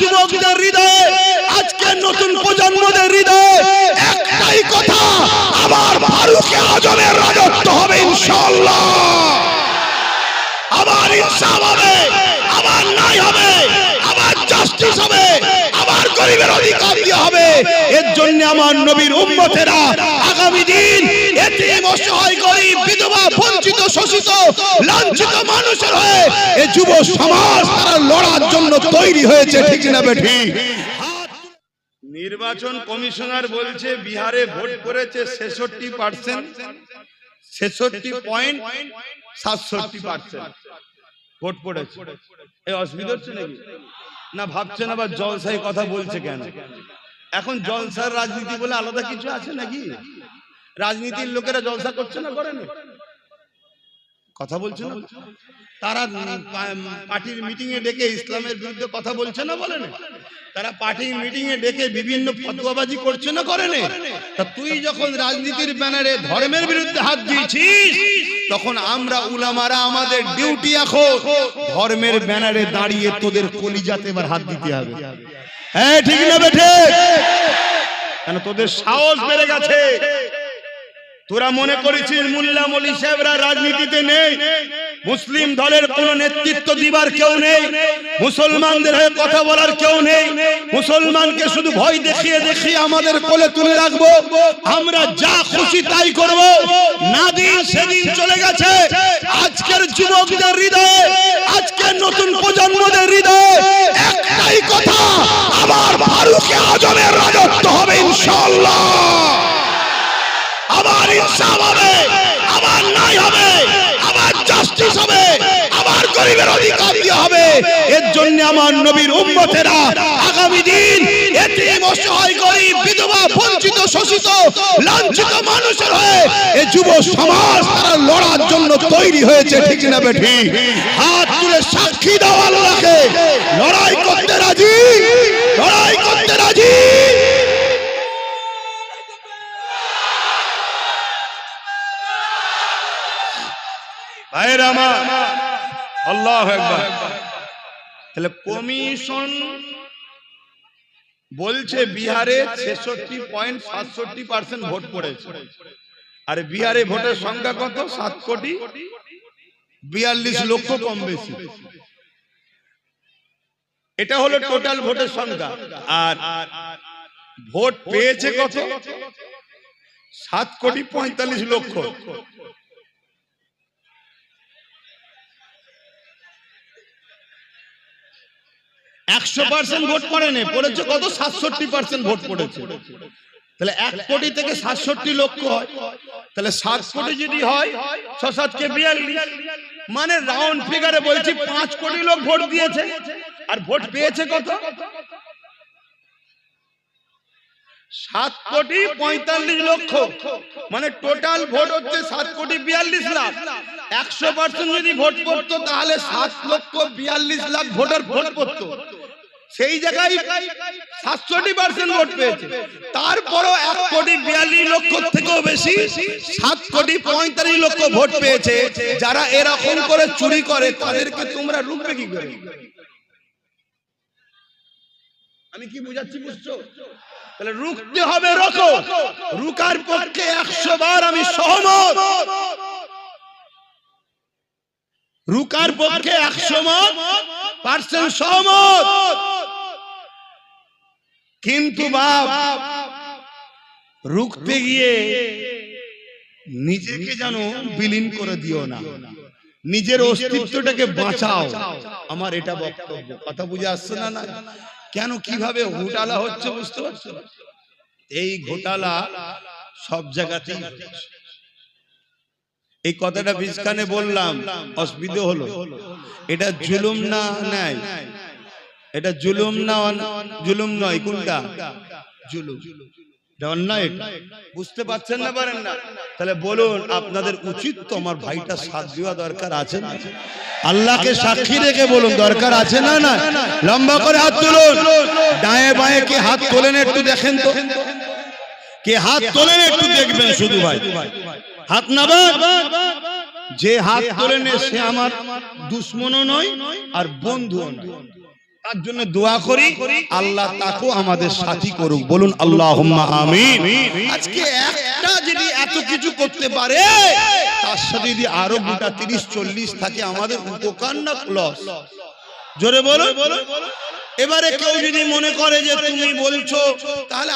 যুবকদের হৃদয়ে, আজকে নতুন প্রজন্মদের হৃদয়ে একটাই কথা আবার ফারুকে আজমের রাজত্ব হবে ইনশাআল্লাহ। আবার ইনসাফ হবে আবার ন্যায় হবে আবার জাস্টিস হবে গরিবের অধিকার দিয়ে হবে। এর জন্য আমার নবীর উম্মতেরা আগামী দিন এতিম অসহায় গরিব বিধবা বঞ্চিত শোষিত লাঞ্ছিত মানুষের হয়ে এই যুব সমাজ তারা লড়ার জন্য তৈরি হয়েছে ঠিক না বেঠি? নির্বাচন কমিশনার বলছে বিহারে ভোট করেছে ছেষট্টি পার্সেন্ট। ছেষট্টি পয়েন্ট সাতষট্টি পার্সেন্ট ভোট পড়েছে এই অসুবিধা হচ্ছে নাকি? না ভাবছেন আবার জলসাই কথা বলছে কেন? এখন জলসার রাজনীতি বলে আলাদা কিছু আছে নাকি? রাজনীতির লোকেরা জলসা করছে না করে না কথা বলছে না? তারা পার্টির মিটিং এ ডেকে ইসলামের বিরুদ্ধে কথা বলছে না বলে না? তারা পার্টির মিটিং এ ডেকে বিভিন্ন ফতোয়াবাজি করছে না করে না? তা তুই যখন রাজনীতির ব্যানারে ধর্মের বিরুদ্ধে হাত দিয়েছিস তখন আমরা উলামারা আমাদের ডিউটি এখন। ধর্মের ব্যানারে দাঁড়িয়ে তোদের কলিজাতে এবার হাত দিতে হবে। হ্যাঁ ঠিক না বেঠে কেন তোদের সাহস বেড়ে গেছে। তোরা মনে করেছিস মুল্লা মলি সাহেবরা রাজনীতিতে নেই। মুসলিম দলের কোন নেতৃত্ব দিবার কেউ নেই। মুসলমানদের হয়ে কথা বলার কেউ নেই। মুসলমানকে শুধু ভয় দেখিয়ে দেখিয়ে আমাদের কোলে তুলে রাখব। আমরা যা খুশি তাই করব। না দিন সেদিন চলে গেছে। আজকের যুবকদের হৃদয়ে আজকের নতুন প্রজন্মদের হৃদয়ে একটাই কথা আমার ফারুকে আজমের রাজত্ব হবে ইনশাআল্লাহ। আবার ইনসাফ হবে আবার ন্যায় হবে আবার জাস্টিস হবে আবার গরিবের অধিকার দিয়ে হবে। এর জন্য আমার নবীর উম্মতেরা আগামী দিন এতিম, অসহায়, গরিব, বিধবা, বঞ্চিত, শোষিত, লাঞ্ছিত মানুষের হয়ে এই যুব সমাজ তারা লড়ার জন্য তৈরি হয়েছে, ঠিক না বেঠি হাত তুলে সাক্ষী দাও আল্লাহকে। লড়াই করতে রাজি? লড়াই করতে রাজি? ভাইয়ের আমার। আল্লাহ একবার তাহলে কমিশন বলছে বিহারে ছেষট্টি পয়েন্ট সাতষট্টি পার্সেন্ট ভোট পড়েছে। আর বিহারে ভোটের সংখ্যা কত? সাত কোটি। বিয়াল্লিশ লক্ষ কম বেশি। এটা হলো টোটাল ভোটের সংখ্যা। আর ভোট পেয়েছে কত? সাত কোটি পঁয়তাল্লিশ লক্ষ। একশো পার্সেন্ট ভোট পড়েনি পড়েছে কত? সাতষট্টি পার্সেন্ট ভোট পড়েছে। তাহলে এক কোটি থেকে সাতষট্টি লক্ষ হয়। তাহলে সাত কোটি যদি হয় ছ সাতকে বিয়াল্লিশ। মানে রাউন্ড ফিগারে বলছি, পাঁচ কোটি লোক ভোট দিয়েছে। আর ভোট পেয়েছে কত? সাত কোটি পঁয়তাল্লিশ লক্ষ। মানে টোটাল ভোট হচ্ছে সাত কোটি বিয়াল্লিশ লাখ। একশো পার্সেন্ট যদি ভোট পড়তো তাহলে সাত লক্ষ বিয়াল্লিশ লাখ ভোটার ভোট পড়তো সেই জায়গায় সাতষট্টি পার্সেন্ট ভোট পেয়েছে। তারপরও এক কোটি বিয়াল্লিশ থেকেও বেশি, সাত কোটি পঁয়তাল্লিশ লক্ষ ভোট পেয়েছে। যারা করে চুরি করে তোমরা আমি কি বুঝাচ্ছি বুঝছ? রুখতে হবে রকো রুকার পক্ষে একশো বার আমি সহমত। রুকার পক্ষে একশো মত পার্সেন্ট সহমত। কিন্তু বাপ, রুখতে গিয়ে নিজেকে যেন বিলীন করে দিও না। নিজের অস্তিত্বটাকে বাঁচাও। আমার এটা বক্তব্য। কথা বুঝে আসছে না না? কেন কীভাবে ঘোটালা হচ্ছে বুঝতে পারছ? এই ঘোটালা সব জায়গাতে এই কথাটা বিজখানে বললাম অসুবিধে হলো। এটা জুলুম না নাই। এটা জুলুম না জুলুম নয় কোনটা? জুলুম। এটা বুঝতে পারছেন না না? তাহলে বলুন, আপনাদের উচিত তো আমার ভাইটা দেওয়া দরকার আছে না? আল্লাহকে সাক্ষী বলুন না না? লম্বা করে হাত ডায়ে বায়ে কে হাত একটু দেখেন কে হাত একটু দেখবেন শুধু ভাই। হাত নামান যে হাত তোলেন সে আমার দুশ্মনও নয় আর বন্ধুও নয়। তার জন্য দোয়া করি আল্লাহ তাকেও আমাদের সাথী করুক। বলুন আল্লাহ আমিন। আজকে একটা যদি এত কিছু করতে পারে তার সাথে যদি আরও গোটা তিরিশ চল্লিশ থাকে আমাদের উপকার না লস জোরে বলো এবারে কেউ যদি মনে করে যে তুমি বলছো তাহলে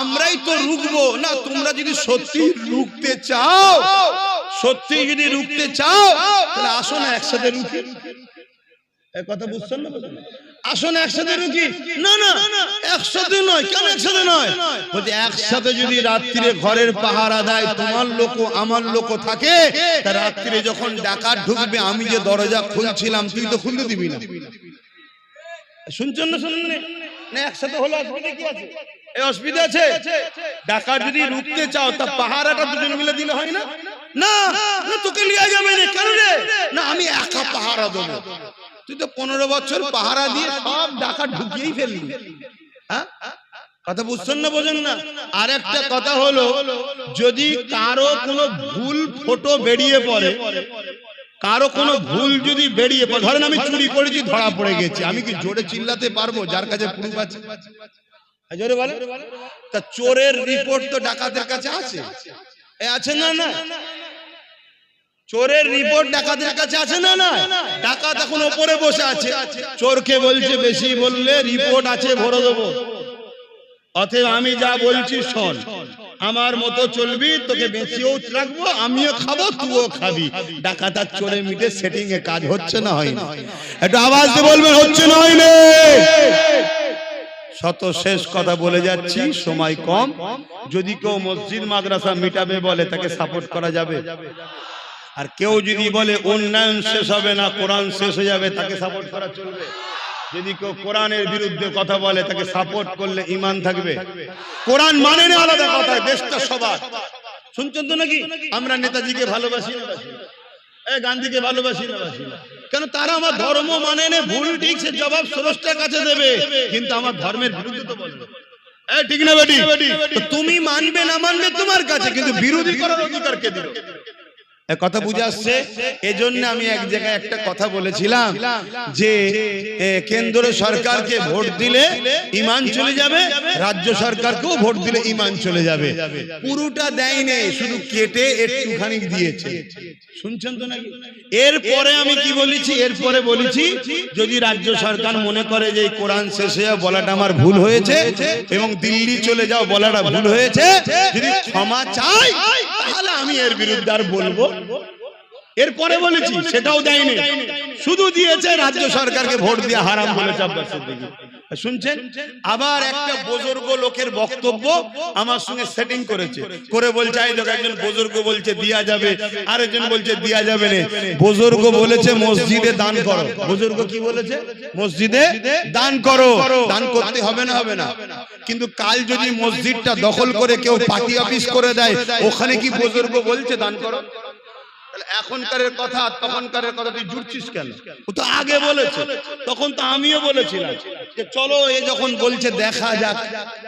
আমরাই তো রুখবো। না তোমরা যদি সত্যি রুখতে চাও সত্যি যদি রুখতে চাও তাহলে আসো না একসাথে রুখি। কথা বুঝছেন না বুঝছেন না? আসো না একসাথে রুখি না না একসাথে নয় কেন একসাথে নয়? বলছে একসাথে যদি রাত্রিরে ঘরের পাহারা দেয় তোমার লোক আমার লোক থাকে তা রাত্রিরে যখন ডাকাত ঢুকবে আমি যে দরজা খুলছিলাম তুই তো খুলতে দিবি না। শুনছেন না শুনুন না? একসাথে হলো অসুবিধা কি আছে? এই অসুবিধা আছে? ডাকাত যদি রুখতে চাও তা পাহারাটা দুজন মিলে দিলে হয় না? না তোকে লিয়া যাবে না কেন রে? না আমি একা পাহারা দেবো। তুই তো পনেরো বছর পাহারা দিয়ে সব ডাকাত ঢুকিয়েই ফেললি। হ্যাঁ? কথা বুঝছেন না বোঝেন না? আর একটা কথা হলো যদি কারও কোনো ভুল ফটো বেরিয়ে পড়ে কারও কোনো ভুল যদি বেরিয়ে পড়ে ধরেন আমি চুরি করেছি ধরা পড়ে গেছি আমি কি জোরে চিল্লাতে পারব? যার কাছে প্রুফ আছে? হ্যাঁ, জোরে বলে তা চোরের রিপোর্ট তো ডাকাতের কাছে আছে। এ আছে না না। চোরের রিপোর্ট ডাকাতের কাছে আছে না না ডাকাত এখন ওপরে বসে আছে। চোরকে বলছে বেশি বললে রিপোর্ট আছে ভরে দেবো। অতএব আমি যা বলছি শোন। আমার মতো চলবি তোকে বেঁচেও রাখব আমিও খাব তুইও খাবি। ডাকাত আর চোরে মিটে সেটিং এ কাজ হচ্ছে না হয়নি। একটু আওয়াজ দিয়ে বলবেন হচ্ছে না হয়নি? শত শেষ কথা বলে যাচ্ছি সময় কম। যদি কেউ মসজিদ মাদ্রাসা মিটাবে বলে তাকে সাপোর্ট করা যাবে। আর কেউ যদি বলে উন্নয়ন শেষ হবে না কোরআন শেষ হয়ে যাবে তাকে সাপোর্ট করা চলবে। যদি কেউ কোরআনের বিরুদ্ধে কথা বলে তাকে সাপোর্ট করলে ইমান থাকবে। কোরআন মানে না আলাদা কথা দেশটা সবার। শুনছেন তো নাকি? আমরা নেতাজিকে ভালোবাসি না। এ গান্ধীকে ভালোবাসি না। কেন তারা আমার ধর্ম মানে না ভুল ঠিক সে জবাব স্রষ্টার কাছে দেবে কিন্তু আমার ধর্মের বিরুদ্ধে তো বলবে। এ, ঠিক না বেটি? তুমি মানবে না মানবে তোমার কাছে কিন্তু বিরোধী করার অধিকার কে দিল। কথা বুঝে আসছে? এজন্য আমি এক জায়গায় একটা কথা বলেছিলাম যে কেন্দ্র সরকারকে ভোট দিলে ইমান চলে যাবে রাজ্য সরকারকেও ভোট দিলে ইমান চলে যাবে। পুরোটা দেয়নি শুধু কেটে একটুখানি দিয়েছে। শুনছেন তো নাকি? এরপরে আমি কি বলেছি? এরপরে বলেছি যদি রাজ্য সরকার মনে করে যে কোরআন শেষ হয়ে বলাটা আমার ভুল হয়েছে এবং দিল্লি চলে যাও বলাটা ভুল হয়েছে যদি ক্ষমা চাই তাহলে আমি এর বিরুদ্ধে আর বলব। এরপরে বলেছি সেটাও দেয়নি। শুধু দিয়েছে রাজ্য সরকারকে ভোট দিয়ে হারাম বলেছে আব্বাস সিদ্দিকী। শুনছেন? আবার একটা বুজুর্গ লোকের বক্তব্য আমার সঙ্গে সেটিং করেছে। করে বলছে এই দেখো একজন বুজুর্গ বলছে দিয়া যাবে। আরেকজন বলছে দিয়া যাবে না। বুজুর্গ বলেছে মসজিদে দান করো। বুজুর্গ কি বলেছে? মসজিদে দান করো। দান করতে হবে না হবে না। কিন্তু কাল যদি মসজিদটা দখল করে কেউ পার্টি অফিস করে দেয় ওখানে কি বুজুর্গ বলছে দান করো? এখনকারের কথা তখনকারের কথা তুই জুড়ছিস কেন? ও তো আগে বলেছে তখন তো আমিও বলেছিলাম যে চলো এ যখন বলছে দেখা যাক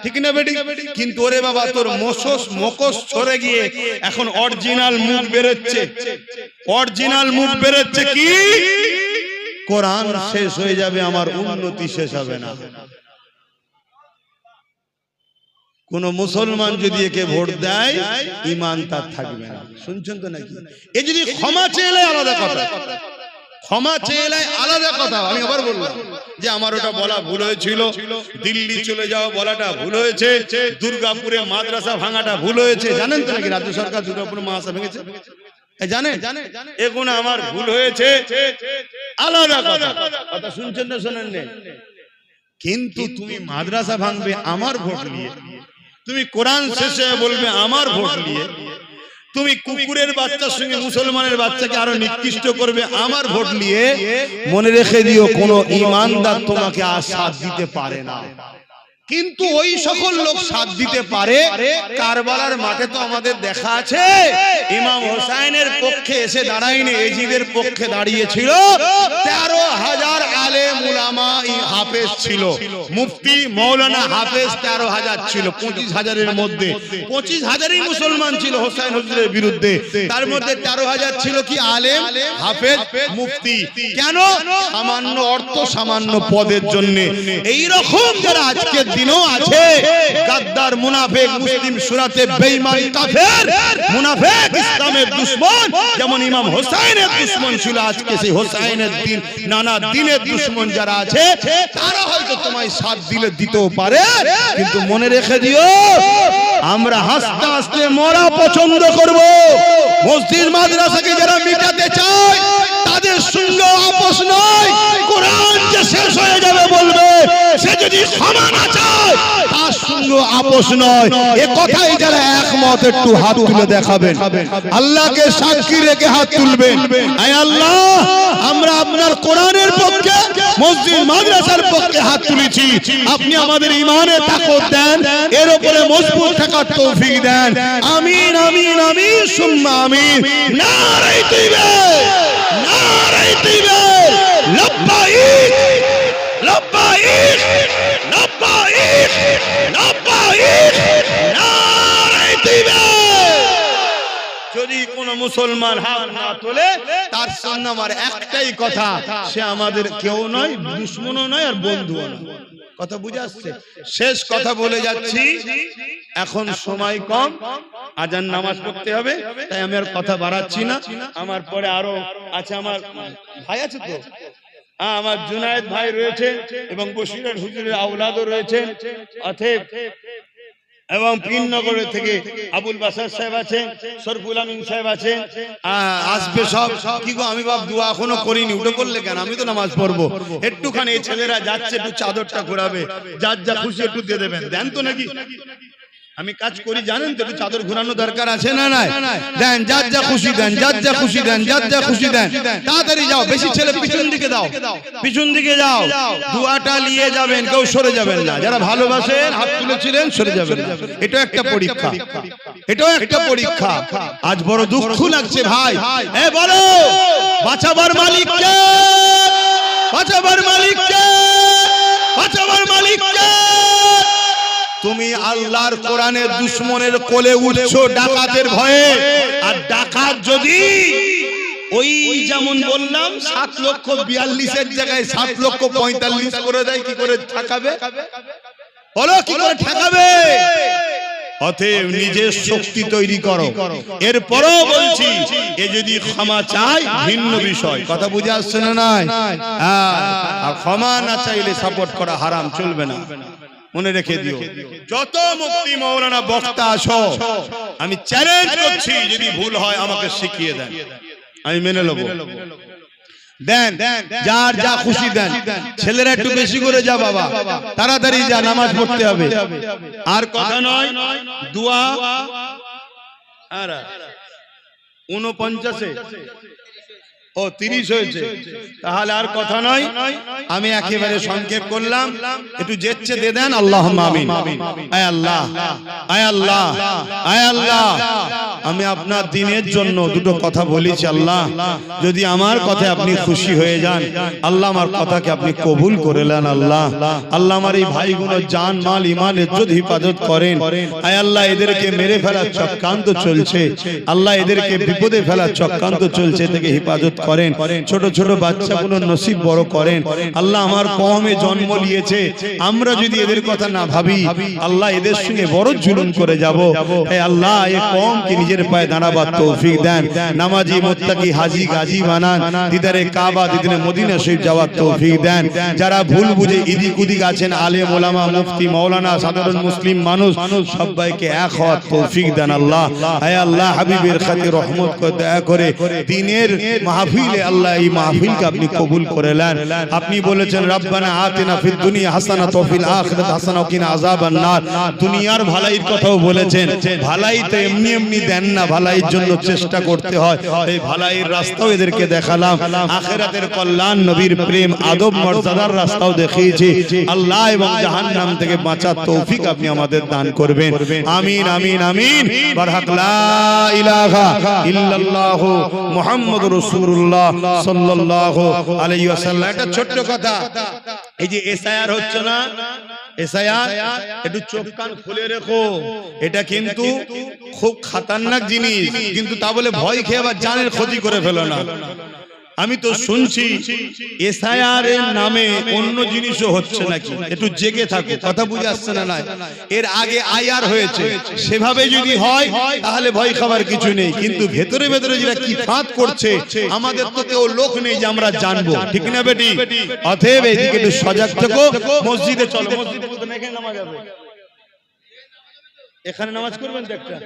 ঠিক না বেটি? কিন্তু ওরে বাবা তোর মসস মকস ছড়ে গিয়ে এখন অরিজিনাল মুখ বেরোচ্ছে। অরিজিনাল মুখ বেরোচ্ছে কি? কোরআন শেষ হয়ে যাবে আমার উন্নতি শেষ হবে না। কোন মুসলমান যদি একে ভোট দেয় ইমান তার থাকবে না। শুনছেন তো নাকি? এ যদি ক্ষমা চেয়ে আলাদা কথা। ক্ষমা চেয়ে আলাদা কথা। আমি আবার বললাম যে আমার ওটা বলা ভুল হয়েছিল। দিল্লি চলে যাওয়া বলাটা ভুল হয়েছে। দুর্গাপুরে মাদ্রাসা ভাঙাটা ভুল হয়েছে। জানেন তো নাকি? রাজ্য সরকার দুর্গাপুরে মাদ্রাসা ভেঙেছে। জানে এগুলো আমার ভুল হয়েছে। আলাদা কথা। কথা। শুনছেন না শোনেন কিন্তু তুমি মাদ্রাসা ভাঙবে আমার ভোট নিয়ে। তুমি কোরআন শেষে বলবে আমার ভোট নিয়ে তুমি কুকুরের বাচ্চার সঙ্গে মুসলমানের বাচ্চাকে আরও নিকৃষ্ট করবে আমার ভোট নিয়ে মনে রেখে দিও কোন ইমানদার তোমাকে আর সাথ দিতে পারে না। কিন্তু ওই সকল লোক সাথ দিতে পারে কারবালার মাঠে তো আমাদের দেখা আছে। ইমাম হোসাইনের পক্ষে এসে দাঁড়ায়নি এজিদের পক্ষে দাঁড়িয়েছিল। তেরো হাজার সামান্য অর্থ, সামান্য পদের জন্য। এই রকম যারা আজকের দিনেও আছে, গাদ্দার, মুনাফেক, মুসলিম সুরাতে কাফের, মুনাফেক, ইসলামের দুশমন, যেমন ইমাম হোসাইনের দুশমন ছিল আজকে, সেই হোসাইনের দিন, নানা দিনের দুশমন যারা আছে, তারা হয়তো তোমায় সাথ দিলে দিতেও পারে, কিন্তু মনে রেখে দিও, আমরা হাসতে হাসতে মরা পছন্দ করব। মসজিদ, মাদ্রাসাকে যারা মিটাতে চায় তাদের সঙ্গে আপোষ নয়। কোরআন যে শেষ হয়ে যাবে বলবে, সে যদি ক্ষমা না চায় তার সঙ্গে আপোষ নয়। এ কথাই যারা একমত, একটু হাত তুলে দেখাবেন। আল্লাহকে সাক্ষী রেখে হাত তুলবেন। আয় আল্লাহ, আমরা আপনার কোরআনের পক্ষে, মসজিদ, মাদ্রাসার পক্ষে হাত তুলেছি। আপনি আমাদের ইমানে তাকত দেন, এর উপরে মজবুত থাকার তৌফিক দেন। আমিন আমিন আমিন, সুম্মা, আমিন। নারাই দিবে নারাই দিবে লব্বাইক লব্বাইক লব্বাইক লব্বাইক নারাই দিবে যদি কোন মুসলমান হাত না তোলে তার সামনে আমার একটাই কথা সে আমাদের কেউ নয় দুশ্মনও নয় আর বন্ধুও নয়। কথা বুঝে আসছে? শেষ কথা বলে যাচ্ছি। এখন সময় কম আজান নামাজ পড়তে হবে তাই আমি আর কথা বাড়াচ্ছি না। আমার পরে আরও আছে আমার ভাই আছে তো? হ্যাঁ, আমার জুনায়েদ ভাই রয়েছে এবং বসিরের হুজুরের আউলাদও রয়েছে। অতএব এবং পিননগরের থেকে আবুল বাসার সাহেব আছেন সরফুল আমিন সাহেব আছে আসবে সব। কি গো আমি বাপ দুয়া এখনও করিনি উঠে করলে কেন? আমি তো নামাজ পড়ব। একটুখানি এই ছেলেরা যাচ্ছে একটু চাদরটা ঘোরাবে। যার যা খুশি একটু দিয়ে দেবেন। দেন তো নাকি? আমি কাজ করি জানেন তো একটু চাদর ঘোরানো দরকার আছে না নাই দেন যার যা খুশি দেন যার যা খুশি দেন যার যা খুশি দেন তাড়াতাড়ি যাও বেশি ছেলে পিছন দিকে দাও পিছন দিকে যাও দুয়াটা নিয়ে যাবেন কেউ সরে যাবেন না যারা ভালোবাসেন হাত তুলেছিলেন সরে যাবেন এটা একটা পরীক্ষা এটাও একটা পরীক্ষা আজ বড় দুঃখ লাগছে ভাই এ বলো বাঁচাবার মালিক কে বাঁচাবার মালিক কে তুমি আল্লাহর কোরআনের দুশ্মনের কোলে উঠছো ডাকাতের ভয়ে। আর ডাকাত যদি ওই যেমন বললাম সাত লক্ষ বিয়াল্লিশের জায়গায় সাত লক্ষ পঁয়তাল্লিশ করে দেয় কি করে ঠেকাবে? বলো কি করে ঠেকাবে? অতএব নিজের শক্তি তৈরি করো। এরপরও বলছি এ যদি ক্ষমা চাই ভিন্ন বিষয়। কথা বুঝে আসছে না হ্যাঁ, ক্ষমা না চাইলে সাপোর্ট করা হারাম চলবে না। মনে রেখে দিও। যত মুক্তি মৌলানা বক্তা আছো আমি চ্যালেঞ্জ করছি যদি ভুল হয় আমাকে শিখিয়ে দেন। আমি মেনে নেব। দেন যার যা খুশি দেন। ছেলেরা একটু বেশি করে যা বাবা। তাড়াতাড়ি যা নামাজ পড়তে হবে। আর কথা নয় দুয়া। আর উনপঞ্চাশে ও তিরিশ হয়েছে। তাহলে আর কথা নয়। আমি একেবারে সংক্ষেপ করলাম। একটু যেচ্ছে দে দেন আল্লাহ। আল্লাহ। আল্লাহ আল্লাহ। আমি আপনার দিনের জন্য দুটো কথা বলেছি, আল্লাহ। যদি আমার কথা আপনি খুশি হয়ে যান, আল্লাহ আমার কথাকে আপনি কবুল করে নেন, আল্লাহ। আল্লাহ আমার এই ভাইগুলো জান, মাল, ইমান হিফাজত করেন। আয় আল্লাহ, এদেরকে মেরে ফেলার চক্রান্ত চলছে। আল্লাহ, এদেরকে বিপদে ফেলার চক্রান্ত চলছে। থেকে হিফাজত করেন। ছোট ছোট বাচ্চাগুলো নসিব বড় করেন। আল্লাহ আমার কমে জন্ম নিয়েছে। আমরা যদি এদের কথা না ভাবি আল্লাহ এদের সঙ্গে বড় জুলুম করে যাব। হে আল্লাহ এ কম কি নিজের পায়ে দাঁড়াবার তৌফিক দেন। নামাজি মুত্তাকি হাজি গাজী বানান। দিদারে কাবা দিদারে মদিনা শরীফ যাওয়ার তৌফিক দেন। যারা ভুল বুঝে ইদিক উদিক আছেন আলেম ওলামা মুফতি মাওলানা সাধারণ মুসলিম মানুষ সবাইকে এক হওয়ার তৌফিক দেন আল্লাহ হে আল্লাহ। হাবিবের খাতির রহমত করে দয়া করে দিনের মাহফিলে আল্লাহ এই মাহফিলকে আপনি কবুল করে নেন। আপনি বলেছেন রব্বানা আতিনা ফিদ দুনিয়া হাসানা ওয়া ফিল আখিরাতি হাসানা কিনা আযাবান নার। দুনিয়ার ভালাইর কথাও বলেছেন। ভালাই তো এমনি এমনি দেন না ভালাইয়ের জন্য চেষ্টা করতে হয়। এই ভালাইয়ের রাস্তাও এদেরকে দেখালাম। আখিরাতের কল্যাণ নবীর প্রেম আদব মর্যাদার রাস্তাও দেখিয়েছি। আল্লাহ এবং জাহান্নাম থেকে বাঁচার তৌফিক আপনি আমাদের দান করবেন। আমিন আমিন আমিন বারহাক লা ইলাহা ইল্লাল্লাহু মুহাম্মাদুর রাসূলুল্লাহ রাসূলুল্লাহ সাল্লাল্লাহু আলাইহি ওয়াসাল্লাম। একটা ছোট্ট কথা। এই যে এসআইআর হচ্ছে না? এসআইআর? একটু চোখ কান খুলে রেখো। এটা কিন্তু খুব খাতারনাক জিনিস। কিন্তু তা বলে ভয় খেয়ে আবার জানের ক্ষতি করে ফেলো না। আমি তো শুনছি এসআইআর এর নামে অন্য জিনিসও হচ্ছে নাকি? একটু জেগে থাকো কথা বুঝে আসছে না না এর আগে আইআর হয়েছে সেভাবে যদি হয় তাহলে ভয় খাবার কিছু নেই। কিন্তু ভেতরে ভেতরে যেটা কি ফাঁদ করছে আমাদের তো কেউ লোক নেই যে আমরা জানব। ঠিক না বেটি? অতএব এইদিকে একটু সজাগ থেকো মসজিদে চলো। মসজিদে নামাজ হবে এখানে নামাজ করবেন তো একটা?